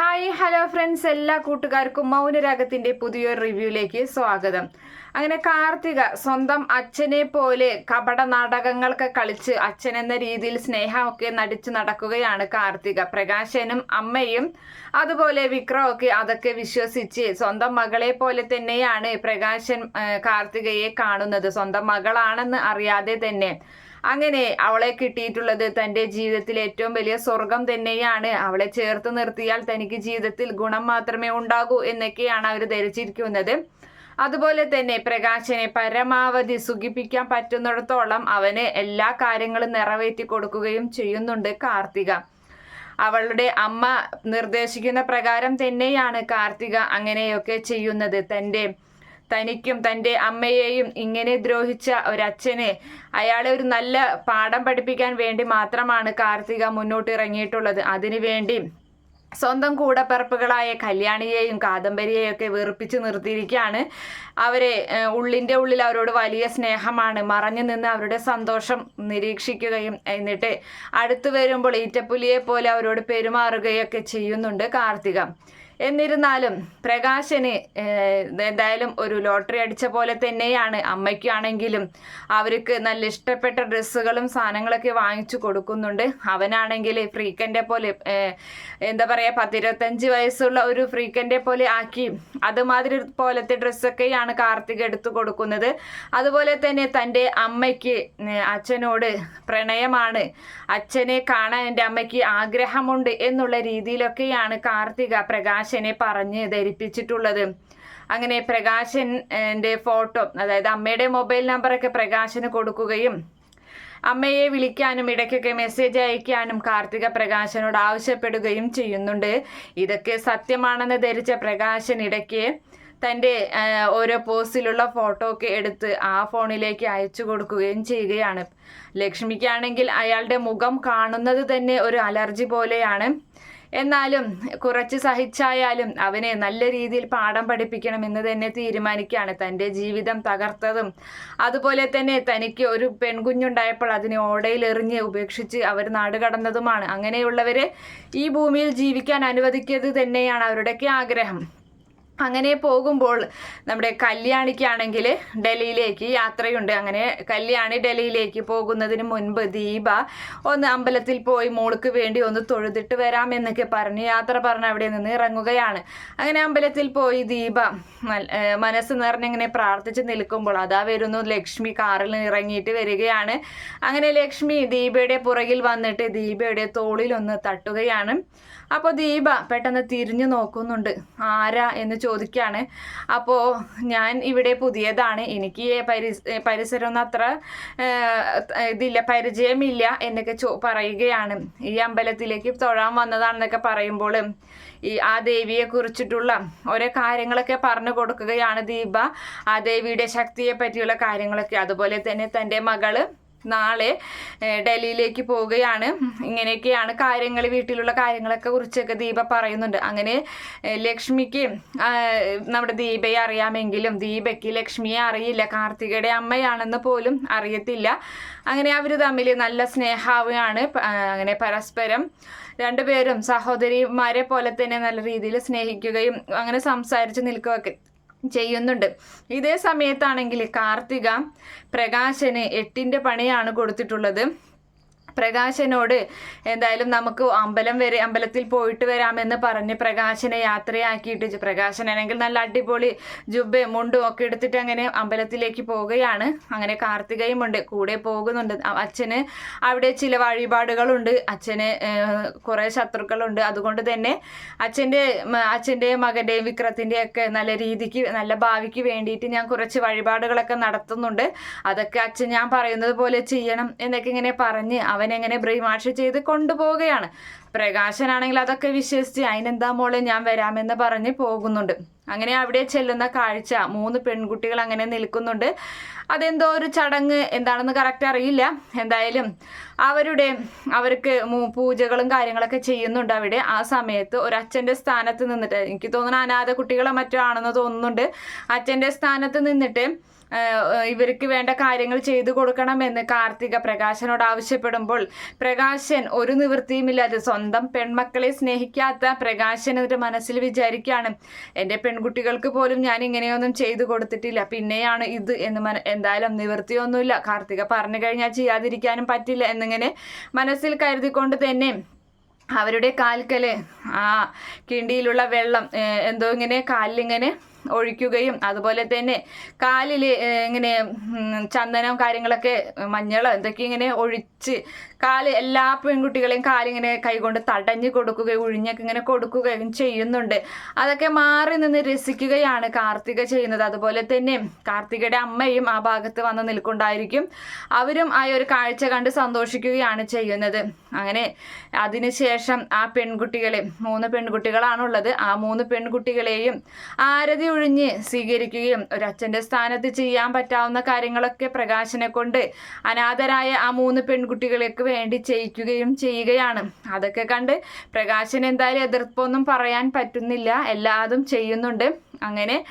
Hi hello friends. എല്ലാ കൂട്ടുകാർക്കും മൗനരാഗത്തിന്റെ പുതിയൊരു റിവ്യൂയിലേക്ക് സ്വാഗതം. അങ്ങനെ കാർത്തിക സ്വന്തം അച്ഛനെ പോലെ കപട നാടകങ്ങളൊക്കെ കളിച്ച് അച്ഛൻ എന്ന രീതിയിൽ സ്നേഹമൊക്കെ നടിച്ചു നടക്കുകയാണ് കാർത്തിക. പ്രകാശനും അമ്മയും അതുപോലെ വിക്രമൊക്കെ അതൊക്കെ വിശ്വസിച്ച് സ്വന്തം മകളെ പോലെ തന്നെയാണ് പ്രകാശൻ കാർത്തികയെ കാണുന്നത്. സ്വന്തം മകളാണെന്ന് അറിയാതെ തന്നെ. അങ്ങനെ അവളെ കിട്ടിയിട്ടുള്ളത് തന്റെ ജീവിതത്തിൽ ഏറ്റവും വലിയ സ്വർഗം തന്നെയാണ്. അവളെ ചേർത്ത് നിർത്തിയാൽ തനിക്ക് ജീവിതത്തിൽ ഗുണം മാത്രമേ ഉണ്ടാകൂ എന്നൊക്കെയാണ് അവർ ധരിച്ചിരിക്കുന്നത്. അതുപോലെ തന്നെ പ്രകാശനെ പരമാവധി സുഖിപ്പിക്കാൻ പറ്റുന്നിടത്തോളം അവന് എല്ലാ കാര്യങ്ങളും നിറവേറ്റി കൊടുക്കുകയും ചെയ്യുന്നുണ്ട് കാർത്തിക. അവളുടെ അമ്മ നിർദ്ദേശിക്കുന്ന പ്രകാരം തന്നെയാണ് കാർത്തിക അങ്ങനെയൊക്കെ ചെയ്യുന്നത്. തന്റെ തനിക്കും തന്റെ അമ്മയെയും ഇങ്ങനെ ദ്രോഹിച്ച ഒരച്ഛനെ അയാളെ ഒരു നല്ല പാഠം പഠിപ്പിക്കാൻ വേണ്ടി മാത്രമാണ് കാർത്തിക മുന്നോട്ട് ഇറങ്ങിയിട്ടുള്ളത് അതിനുവേണ്ടി സ്വന്തം കൂടപ്പിറപ്പുകളായ കല്യാണിയെയും കാദംബരിയെയും ഒക്കെ വെറുപ്പിച്ച് നിർത്തിയിരിക്കുകയാണ്. അവരെ ഉള്ളിന്റെ ഉള്ളിൽ അവരോട് വലിയ സ്നേഹമാണ്. മറഞ്ഞു നിന്ന് അവരുടെ സന്തോഷം നിരീക്ഷിക്കുകയും എന്നിട്ട് അടുത്തു വരുമ്പോൾ ഈറ്റപ്പുലിയെ പോലെ അവരോട് പെരുമാറുകയൊക്കെ ചെയ്യുന്നുണ്ട് കാർത്തിക. എന്നിരുന്നാലും പ്രകാശന് എന്തായാലും ഒരു ലോട്ടറി അടിച്ച പോലെ തന്നെയാണ്. അമ്മയ്ക്കാണെങ്കിലും അവർക്ക് നല്ല ഇഷ്ടപ്പെട്ട ഡ്രസ്സുകളും സാധനങ്ങളൊക്കെ വാങ്ങിച്ചു കൊടുക്കുന്നുണ്ട്. അവനാണെങ്കിൽ ഫ്രീക്കന്റെ പോലെ എന്താ പറയുക പത്തിരുപത്തഞ്ച് വയസ്സുള്ള ഒരു ഫ്രീക്കന്റെ പോലെ ആക്കി അതുമാതിരി പോലത്തെ ഡ്രസ്സൊക്കെയാണ് കാർത്തിക് എടുത്തു കൊടുക്കുന്നത്. അതുപോലെ തന്നെ തന്റെ അമ്മയ്ക്ക് അച്ഛനോട് പ്രണയമാണ്. അച്ഛനെ കാണാൻ എന്റെ അമ്മയ്ക്ക് ആഗ്രഹമുണ്ട് എന്നുള്ള രീതിയിലൊക്കെയാണ് കാർത്തിക പ്രകാശനെ പറഞ്ഞ് ധരിപ്പിച്ചിട്ടുള്ളത്. അങ്ങനെ പ്രകാശന്റെ ഫോട്ടോ അതായത് അമ്മയുടെ മൊബൈൽ നമ്പറൊക്കെ പ്രകാശന് കൊടുക്കുകയും അമ്മയെ വിളിക്കാനും ഇടയ്ക്കൊക്കെ മെസ്സേജ് അയക്കാനും കാർത്തിക പ്രകാശനോട് ആവശ്യപ്പെടുകയും ചെയ്യുന്നുണ്ട്. ഇതൊക്കെ സത്യമാണെന്ന് ധരിച്ച പ്രകാശൻ ഇടയ്ക്ക് തന്റെ ഓരോ പോസ്റ്റിലുള്ള ഫോട്ടോ ഒക്കെ എടുത്ത് ആ ഫോണിലേക്ക് അയച്ചു കൊടുക്കുകയും ചെയ്യുകയാണ്. ലക്ഷ്മിക്കാണെങ്കിൽ അയാളുടെ മുഖം കാണുന്നത് തന്നെ ഒരു അലർജി പോലെയാണ്. എന്നാലും കുറച്ച് സഹിച്ചായാലും അവനെ നല്ല രീതിയിൽ പാഠം പഠിപ്പിക്കണം എന്ന് തന്നെ തീരുമാനിക്കുകയാണ് തന്റെ ജീവിതം തകർത്തതും. അതുപോലെ തന്നെ തനിക്ക് ഒരു പെൺകുഞ്ഞുണ്ടായപ്പോൾ അതിനെ ഓടയിൽ എറിഞ്ഞ് ഉപേക്ഷിച്ച് അവർ നാട് കടന്നതുമാണ്. അങ്ങനെയുള്ളവരെ ഈ ഭൂമിയിൽ ജീവിക്കാൻ അനുവദിക്കരുത് തന്നെയാണ് അവരുടെയൊക്കെ ആഗ്രഹം. അങ്ങനെ പോകുമ്പോൾ നമ്മുടെ കല്യാണിക്കാണെങ്കിൽ ഡൽഹിയിലേക്ക് യാത്രയുണ്ട്. അങ്ങനെ കല്യാണി ഡൽഹിയിലേക്ക് പോകുന്നതിന് മുൻപ് ദീപ ഒന്ന് അമ്പലത്തിൽ പോയി മോൾക്ക് വേണ്ടി ഒന്ന് തൊഴുതിട്ട് വരാം എന്നൊക്കെ പറഞ്ഞ് യാത്ര പറഞ്ഞ് അവിടെ നിന്ന് ഇറങ്ങുകയാണ്. അങ്ങനെ അമ്പലത്തിൽ പോയി ദീപ മനസ്സ് നിറഞ്ഞിങ്ങനെ പ്രാർത്ഥിച്ച് നിൽക്കുമ്പോൾ അതാ വരുന്നു ലക്ഷ്മി കാറിൽ ഇറങ്ങിയിട്ട് വരികയാണ്. അങ്ങനെ ലക്ഷ്മി ദീപയുടെ പുറകിൽ വന്നിട്ട് ദീപയുടെ തോളിലൊന്ന് തട്ടുകയാണ്. അപ്പോൾ ദീപ പെട്ടെന്ന് തിരിഞ്ഞു നോക്കുന്നുണ്ട്. ആരാ എന്ന് ചോദിക്കുകയാണ് അപ്പോൾ ഞാൻ ഇവിടെ പുതിയതാണ്. എനിക്ക് പരിസ് പരിസരമൊന്നും അത്ര ഇതില്ല പരിചയമില്ല എന്നൊക്കെ ചോ പറയുകയാണ്. ഈ അമ്പലത്തിലേക്ക് തൊഴാൻ വന്നതാണെന്നൊക്കെ പറയുമ്പോൾ ഈ ആ ദേവിയെ കുറിച്ചിട്ടുള്ള ഓരോ കാര്യങ്ങളൊക്കെ പറഞ്ഞു കൊടുക്കുകയാണ് ദീപ. ആ ദേവിയുടെ ശക്തിയെ പറ്റിയുള്ള കാര്യങ്ങളൊക്കെ. അതുപോലെ തന്നെ തന്റെ മകൾ നാളെ ഡൽഹിയിലേക്ക് പോവുകയാണ്. ഇങ്ങനെയൊക്കെയാണ് കാര്യങ്ങൾ വീട്ടിലുള്ള കാര്യങ്ങളൊക്കെ കുറിച്ചൊക്കെ ദീപ പറയുന്നുണ്ട്. അങ്ങനെ ലക്ഷ്മിക്ക് നമ്മുടെ ദീപയെ അറിയാമെങ്കിലും ദീപയ്ക്ക് ലക്ഷ്മിയെ അറിയില്ല. കാർത്തികയുടെ അമ്മയാണെന്ന് പോലും അറിയത്തില്ല. അങ്ങനെ അവർ തമ്മിൽ നല്ല സ്നേഹാവുകയാണ് അങ്ങനെ പരസ്പരം രണ്ടുപേരും സഹോദരിമാരെ പോലെ തന്നെ നല്ല രീതിയിൽ സ്നേഹിക്കുകയും അങ്ങനെ സംസാരിച്ച് നിൽക്കുകയൊക്കെ ചെയ്യുന്നുണ്ട്. ഇതേ സമയത്താണെങ്കിൽ കാർത്തിക പ്രകാശന് എട്ടിന്റെ പണിയാണ് കൊടുത്തിട്ടുള്ളത്. പ്രകാശനോട് എന്തായാലും നമുക്ക് അമ്പലം വരെ അമ്പലത്തിൽ പോയിട്ട് വരാമെന്ന് പറഞ്ഞ് പ്രകാശനെ യാത്രയാക്കിയിട്ട് പ്രകാശനാണെങ്കിൽ നല്ല അടിപൊളി ജുബയും മുണ്ടും ഒക്കെ എടുത്തിട്ട് അങ്ങനെ അമ്പലത്തിലേക്ക് പോവുകയാണ്. അങ്ങനെ കാർത്തികയും ഉണ്ട് കൂടെ പോകുന്നുണ്ട്. അച്ഛന് അവിടെ ചില വഴിപാടുകളുണ്ട്. അച്ഛന് കുറെ ശത്രുക്കളുണ്ട്. അതുകൊണ്ട് തന്നെ അച്ഛന്റെ അച്ഛന്റെ മകന്റെയും വിക്രത്തിന്റെ ഒക്കെ നല്ല രീതിക്ക് നല്ല ഭാവിക്ക് വേണ്ടിയിട്ട് ഞാൻ കുറച്ച് വഴിപാടുകളൊക്കെ നടത്തുന്നുണ്ട്. അതൊക്കെ അച്ഛൻ ഞാൻ പറയുന്നത് പോലെ ചെയ്യണം എന്നൊക്കെ ഇങ്ങനെ പറഞ്ഞ് അവനെങ്ങനെ ബ്രെയിമാഷ് ചെയ്ത് കൊണ്ടുപോവുകയാണ്. പ്രകാശനാണെങ്കിൽ അതൊക്കെ വിശ്വസിച്ച് അതിനെന്താ മോളെ ഞാൻ വരാമെന്ന് പറഞ്ഞ് പോകുന്നുണ്ട്. അങ്ങനെ അവിടെ ചെല്ലുന്ന കാഴ്ച മൂന്ന് പെൺകുട്ടികൾ അങ്ങനെ നിൽക്കുന്നുണ്ട്. അതെന്തോ ഒരു ചടങ്ങ് എന്താണെന്ന് കറക്റ്റ് അറിയില്ല. എന്തായാലും അവരുടെ അവർക്ക് പൂജകളും കാര്യങ്ങളൊക്കെ ചെയ്യുന്നുണ്ട് അവിടെ. ആ സമയത്ത് ഒരു അച്ഛന്റെ സ്ഥാനത്ത് നിന്നിട്ട് എനിക്ക് തോന്നുന്നു അനാഥ കുട്ടികളെ മറ്റോ ആണെന്ന് തോന്നുന്നുണ്ട്. അച്ഛന്റെ സ്ഥാനത്ത് നിന്നിട്ട് ഇവർക്ക് വേണ്ട കാര്യങ്ങൾ ചെയ്തു കൊടുക്കണമെന്ന് കാർത്തിക പ്രകാശനോട് ആവശ്യപ്പെടുമ്പോൾ പ്രകാശൻ ഒരു നിവൃത്തിയുമില്ലാതെ സ്വന്തം പെൺമക്കളെ സ്നേഹിക്കാത്ത പ്രകാശൻ ഒരു മനസ്സിൽ വിചാരിക്കുകയാണ്. എന്റെ പെൺകുട്ടികൾക്ക് പോലും ഞാൻ ഇങ്ങനെയൊന്നും ചെയ്തു കൊടുത്തിട്ടില്ല. പിന്നെയാണ് ഇത് എന്ന് മന എന്തായാലും നിവൃത്തിയൊന്നുമില്ല. കാർത്തിക പറഞ്ഞു കഴിഞ്ഞാൽ ചെയ്യാതിരിക്കാനും പറ്റില്ല എന്നിങ്ങനെ മനസ്സിൽ കരുതിക്കൊണ്ട് തന്നെ അവരുടെ കാൽക്കൽ ആ കിണ്ടിയിലുള്ള വെള്ളം എന്തോ ഇങ്ങനെ കാലിലിങ്ങനെ ഒഴിക്കുകയും അതുപോലെ തന്നെ കാലിൽ ഇങ്ങനെ ചന്ദനം കാര്യങ്ങളൊക്കെ മഞ്ഞളോ എന്തൊക്കെ ഇങ്ങനെ ഒഴിച്ച് കാൽ എല്ലാ പെൺകുട്ടികളെയും കാലിങ്ങനെ കൈകൊണ്ട് തടഞ്ഞു കൊടുക്കുകയും ഉഴിഞ്ഞൊക്കെ ഇങ്ങനെ കൊടുക്കുകയും ചെയ്യുന്നുണ്ട്. അതൊക്കെ മാറി നിന്ന് രസിക്കുകയാണ് കാർത്തിക ചെയ്യുന്നത്. അതുപോലെ തന്നെ കാർത്തികയുടെ അമ്മയും ആ ഭാഗത്ത് വന്ന് നിൽക്കുണ്ടായിരിക്കും അവരും ആ ഒരു കാഴ്ച കണ്ട് സന്തോഷിക്കുകയാണ് ചെയ്യുന്നത്. അങ്ങനെ അതിനുശേഷം ആ പെൺകുട്ടികളെ മൂന്ന് പെൺകുട്ടികളാണുള്ളത്. ആ മൂന്ന് പെൺകുട്ടികളെയും ആരതി ഒഴിഞ്ഞ് സ്വീകരിക്കുകയും ഒരു അച്ഛന്റെ സ്ഥാനത്ത് ചെയ്യാൻ പറ്റാവുന്ന കാര്യങ്ങളൊക്കെ പ്രകാശനെ കൊണ്ട് അനാഥരായ ആ മൂന്ന് പെൺകുട്ടികളേക്ക് വേണ്ടി ചെയ്യിക്കുകയും ചെയ്യുകയാണ്. അതൊക്കെ കണ്ട് പ്രകാശൻ എന്തായാലും എതിർപ്പൊന്നും പറയാൻ പറ്റുന്നില്ല. എല്ലാതും ചെയ്യുന്നുണ്ട്. അങ്ങനെ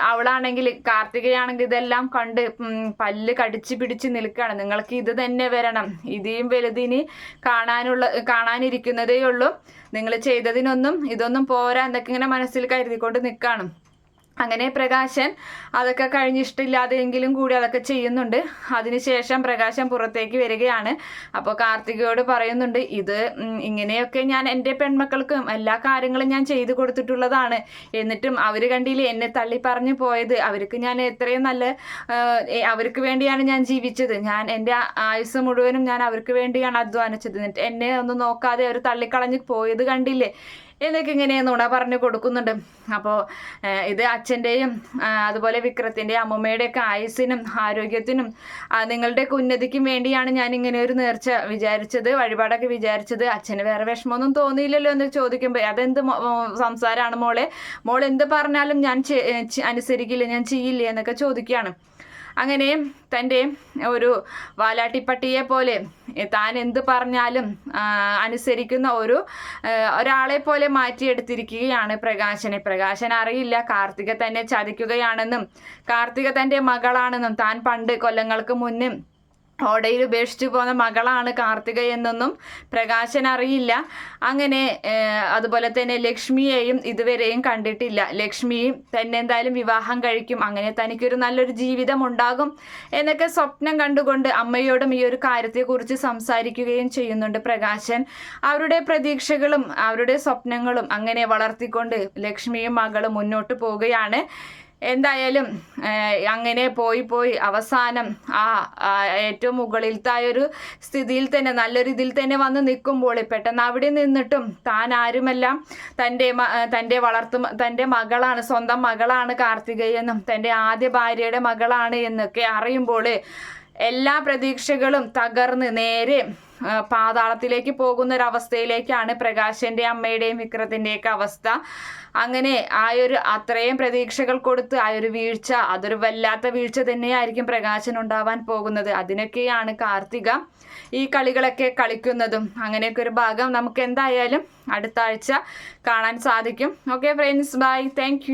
അവളാണെങ്കിൽ കാർത്തികയാണെങ്കിൽ ഇതെല്ലാം കണ്ട് പല്ല് കടിച്ച് പിടിച്ച് നിൽക്കുകയാണ്. നിങ്ങൾക്ക് ഇത് തന്നെ വരണം. ഇതേയും വലുതിന് കാണാനുള്ള കാണാനിരിക്കുന്നതേ ഉള്ളൂ. നിങ്ങൾ ചെയ്തതിനൊന്നും ഇതൊന്നും പോരാ എന്നൊക്കെ ഇങ്ങനെ മനസ്സിൽ കരുതിക്കൊണ്ട് നിൽക്കുകയാണ്. അങ്ങനെ പ്രകാശൻ അതൊക്കെ കഴിഞ്ഞിഷ്ടമില്ലാതെയെങ്കിലും കൂടി അതൊക്കെ ചെയ്യുന്നുണ്ട്. അതിനുശേഷം പ്രകാശൻ പുറത്തേക്ക് വരികയാണ്. അപ്പോൾ കാർത്തികയോട് പറയുന്നുണ്ട് ഇത് ഇങ്ങനെയൊക്കെ ഞാൻ എന്റെ പെൺമക്കൾക്കും എല്ലാ കാര്യങ്ങളും ഞാൻ ചെയ്തു കൊടുത്തിട്ടുള്ളതാണ്. എന്നിട്ടും അവർ കണ്ടില്ലേ എന്നെ തള്ളി പറഞ്ഞു പോയത്. അവർക്ക് ഞാൻ എത്രയും നല്ല അവർക്ക് വേണ്ടിയാണ് ഞാൻ ജീവിച്ചത്. ഞാൻ എന്റെ ആയുസ് മുഴുവനും ഞാൻ അവർക്ക് വേണ്ടിയാണ് അധ്വാനിച്ചത്. എന്നിട്ട് എന്നെ ഒന്നും നോക്കാതെ അവർ തള്ളിക്കളഞ്ഞ് പോയത് കണ്ടില്ലേ? എന്നൊക്കെ ഇങ്ങനെ നുണ പറഞ്ഞു കൊടുക്കുന്നുണ്ട്. അപ്പോൾ ഇത് അച്ഛന്റെയും അതുപോലെ വിക്രത്തിന്റെയും അമ്മമ്മയുടെയൊക്കെ ആയുസ്സിനും ആരോഗ്യത്തിനും നിങ്ങളുടെ ഉന്നതിക്കും വേണ്ടിയാണ് ഞാൻ ഇങ്ങനെ ഒരു നേർച്ച വിചാരിച്ചത് വഴിപാടൊക്കെ വിചാരിച്ചത്. അച്ഛന് വേറെ വിഷമമൊന്നും തോന്നിയില്ലല്ലോ എന്ന് ചോദിക്കുമ്പോൾ അതെന്ത് സംസാരമാണ് മോളെ? മോൾ എന്ത് പറഞ്ഞാലും ഞാൻ അനുസരിക്കില്ല ഞാൻ ചെയ്യില്ല എന്നൊക്കെ ചോദിക്കുകയാണ്. അങ്ങനെ തന്റെ ഒരു വാലാട്ടിപ്പട്ടിയെ പോലെ താൻ എന്ത് പറഞ്ഞാലും അനുസരിക്കുന്ന ഒരു ഒരാളെ പോലെ മാറ്റിയെടുത്തിരിക്കുകയാണ് പ്രകാശനെ. പ്രകാശൻ അറിയില്ല കാർത്തിക തന്നെ ചതിക്കുകയാണെന്നും കാർത്തിക തന്റെ മകളാണെന്നും താൻ പണ്ട് കൊല്ലങ്ങൾക്ക് മുന്നും ഓടയിൽ ഉപേക്ഷിച്ചു പോകുന്ന മകളാണ് കാർത്തിക എന്നൊന്നും പ്രകാശൻ അറിയില്ല. അങ്ങനെ അതുപോലെ തന്നെ ലക്ഷ്മിയെയും ഇതുവരെയും കണ്ടിട്ടില്ല. ലക്ഷ്മിയും തന്നെ എന്തായാലും വിവാഹം കഴിക്കും. അങ്ങനെ തനിക്കൊരു നല്ലൊരു ജീവിതം ഉണ്ടാകും എന്നൊക്കെ സ്വപ്നം കണ്ടുകൊണ്ട് അമ്മയോടും ഈ ഒരു കാര്യത്തെക്കുറിച്ച് സംസാരിക്കുകയും ചെയ്യുന്നുണ്ട് പ്രകാശൻ. അവരുടെ പ്രതീക്ഷകളും അവരുടെ സ്വപ്നങ്ങളും അങ്ങനെ വളർത്തിക്കൊണ്ട് ലക്ഷ്മിയും മകളും മുന്നോട്ട് പോവുകയാണ്. എന്തായാലും അങ്ങനെ പോയി പോയി അവസാനം ആ ഏറ്റവും മുകളിലത്തെ ഒരു സ്ഥിതിയിൽ തന്നെ നല്ലൊരു ഇതിൽ തന്നെ വന്ന് നിൽക്കുമ്പോൾ പെട്ടെന്ന് അവിടെ നിന്നിട്ടും താൻ ആരുമെല്ലാം തന്റെ തന്റെ വളർത്തു തന്റെ മകളാണ് സ്വന്തം മകളാണ് കാർത്തികയെന്നും തന്റെ ആദ്യ ഭാര്യയുടെ മകളാണ് എന്നൊക്കെ അറിയുമ്പോൾ എല്ലാ പ്രതീക്ഷകളും തകർന്ന് നേരെ പാതാളത്തിലേക്ക് പോകുന്ന ഒരു അവസ്ഥയിലേക്കാണ് പ്രകാശന്റെ അമ്മയുടെയും വിക്രത്തിന്റെയൊക്കെ അവസ്ഥ. അങ്ങനെ ആ ഒരു അത്രയും പ്രതീക്ഷകൾ കൊടുത്ത് ആ ഒരു വീഴ്ച അതൊരു വല്ലാത്ത വീഴ്ച തന്നെയായിരിക്കും പ്രകാശൻ ഉണ്ടാവാൻ പോകുന്നത്. അതിനൊക്കെയാണ് കാർത്തിക ഈ കളികളൊക്കെ കളിക്കുന്നതും. അങ്ങനെയൊക്കെ ഒരു ഭാഗം നമുക്ക് എന്തായാലും അടുത്ത ആഴ്ച കാണാൻ സാധിക്കും. Okay friends bye thank